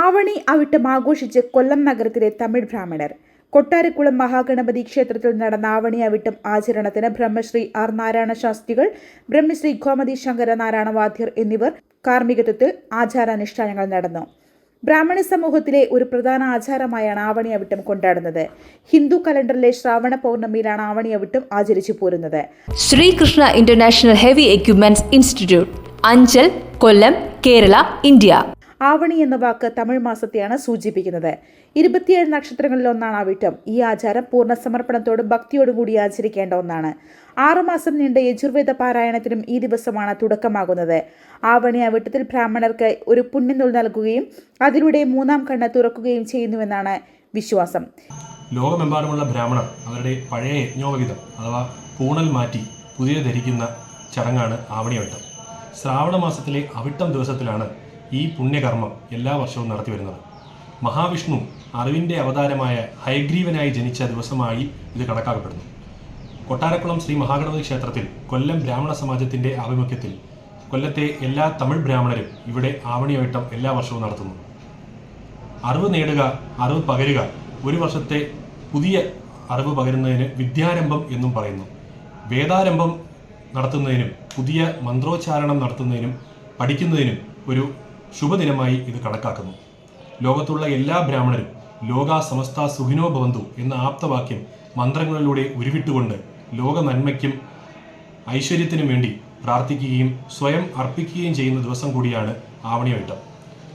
ആവണി അവിട്ടം ആഘോഷിച്ച് കൊല്ലം നഗരത്തിലെ തമിഴ് ബ്രാഹ്മണർ. കൊട്ടാരക്കുളം മഹാഗണപതി ക്ഷേത്രത്തിൽ നടന്ന ആവണി അവിട്ടം ആചരണത്തിന് ബ്രഹ്മശ്രീ ആർ നാരായണ ശാസ്ത്രികൾ ബ്രഹ്മശ്രീ ഗോമതി ശങ്കര നാരായണ വാദ്യർ എന്നിവർ കാർമ്മികത്വത്തിൽ ആചാരാനുഷ്ഠാനങ്ങൾ നടന്നു. ബ്രാഹ്മണ സമൂഹത്തിലെ ഒരു പ്രധാന ആചാരമായാണ് ആവണി അവിട്ടം കൊണ്ടാടുന്നത്. ഹിന്ദു കലണ്ടറിലെ ശ്രാവണ പൗർണമിയിലാണ് ആവണി അവിട്ടം ആചരിച്ചു പോരുന്നത്. Sreekrishna international heavy equipments institute Anchal Kollam Kerala India. Avani എന്ന വാക്ക് തമിഴ് മാസത്തെയാണ് സൂചിപ്പിക്കുന്നത്. ഇരുപത്തിയേഴ് നക്ഷത്രങ്ങളിൽ ഒന്നാണ് ആവിട്ടം ഈ ആചാരം പൂർണ സമർപ്പണത്തോടും ഭക്തിയോടും കൂടി ആചരിക്കേണ്ട ഒന്നാണ്. ആറുമാസം നീണ്ട യജുർവേദ പാരായണത്തിനും ഈ ദിവസമാണ് തുടക്കമാകുന്നത്. ആവണി അവിട്ടത്തിൽ ബ്രാഹ്മണർക്ക് ഒരു പുണ്യനൂൽ നൽകുകയും അതിലൂടെ മൂന്നാം കണ്ണ് തുറക്കുകയും ചെയ്യുന്നുവെന്നാണ് വിശ്വാസം. ലോകമെമ്പാടുമുള്ള ബ്രാഹ്മണർ അവരുടെ പഴയ യജ്ഞോപവിധം അഥവാ പൂണൽ മാറ്റി പുതിയ ധരിക്കുന്ന ചടങ്ങാണ് ആവണിയവിട്ടം ശ്രാവണ മാസത്തിലെ അവിട്ടം ദിവസത്തിലാണ് ഈ പുണ്യകർമ്മം എല്ലാ വർഷവും നടത്തി വരുന്നത്. മഹാവിഷ്ണു അറിവിന്റെ അവതാരമായ ഹയഗ്രീവനായി ജനിച്ച ദിവസമായി ഇത് കണക്കാക്കപ്പെടുന്നു. കൊട്ടാരക്കുളം ശ്രീ മഹാഗണപതി ക്ഷേത്രത്തിൽ കൊല്ലം ബ്രാഹ്മണ സമാജത്തിന്റെ ആഭിമുഖ്യത്തിൽ കൊല്ലത്തെ എല്ലാ തമിഴ് ബ്രാഹ്മണരും ഇവിടെ ആവണിയവട്ടം എല്ലാ വർഷവും നടത്തുന്നു. അറിവ് നേടുക അറിവ് പകരുക ഒരു വർഷത്തെ പുതിയ അറിവ് പകരുന്നതിന് വിദ്യാരംഭം എന്നും പറയുന്നു. വേദാരംഭം നടത്തുന്നതിനും പുതിയ മന്ത്രോച്ചാരണം നടത്തുന്നതിനും പഠിക്കുന്നതിനും ഒരു ശുഭദിനമായി ഇത് കണക്കാക്കുന്നു. ലോകത്തുള്ള എല്ലാ ബ്രാഹ്മണരും ലോക സമസ്ത സുഖിനോ ഭവന്തു എന്ന ആപ്തവാക്യം മന്ത്രങ്ങളിലൂടെ ഉരുവിട്ടുകൊണ്ട് ലോക നന്മയ്ക്കും ഐശ്വര്യത്തിനും വേണ്ടി പ്രാർത്ഥിക്കുകയും സ്വയം അർപ്പിക്കുകയും ചെയ്യുന്ന ദിവസം കൂടിയാണ് ആവണിയവട്ടം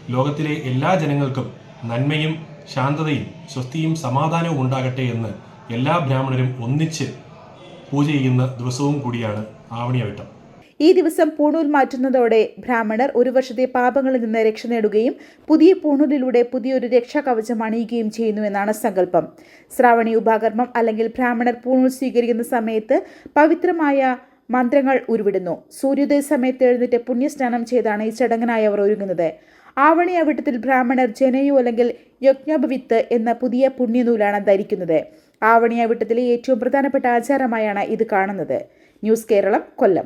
ലോകത്തിലെ എല്ലാ ജനങ്ങൾക്കും നന്മയും ശാന്തതയും സ്വസ്തിയും സമാധാനവും ഉണ്ടാകട്ടെ എന്ന് എല്ലാ ബ്രാഹ്മണരും ഒന്നിച്ച് പൂജ ചെയ്യുന്ന ദിവസവും കൂടിയാണ് ആവണിയവട്ടം ഈ ദിവസം പൂണൂൽ മാറ്റുന്നതോടെ ബ്രാഹ്മണർ ഒരു വർഷത്തെ പാപങ്ങളിൽ നിന്ന് രക്ഷ നേടുകയും പുതിയ പൂണൂലിലൂടെ പുതിയൊരു രക്ഷാകവചം അണിയുകയും ചെയ്യുന്നു എന്നാണ് സങ്കല്പം. ശ്രാവണി ഉപാകർമ്മം അല്ലെങ്കിൽ ബ്രാഹ്മണർ പൂണൂൽ സ്വീകരിക്കുന്ന സമയത്ത് പവിത്രമായ മന്ത്രങ്ങൾ ഉരുവിടുന്നു. സൂര്യോദയ സമയത്ത് എഴുന്നേറ്റ് പുണ്യസ്നാനം ചെയ്താണ് ഈ ചടങ്ങിനായി അവർ ഒരുങ്ങുന്നത്. ആവണി അവിട്ടത്തിൽ ബ്രാഹ്മണർ ജനയു അല്ലെങ്കിൽ യജ്ഞോപവിത്ത് എന്ന പുതിയ പുണ്യനൂലാണ് ധരിക്കുന്നത്. ആവണി അവിട്ടത്തിലെ ഏറ്റവും പ്രധാനപ്പെട്ട ആചാരമായാണ് ഇത് കാണുന്നത്. News Keralam Kollam.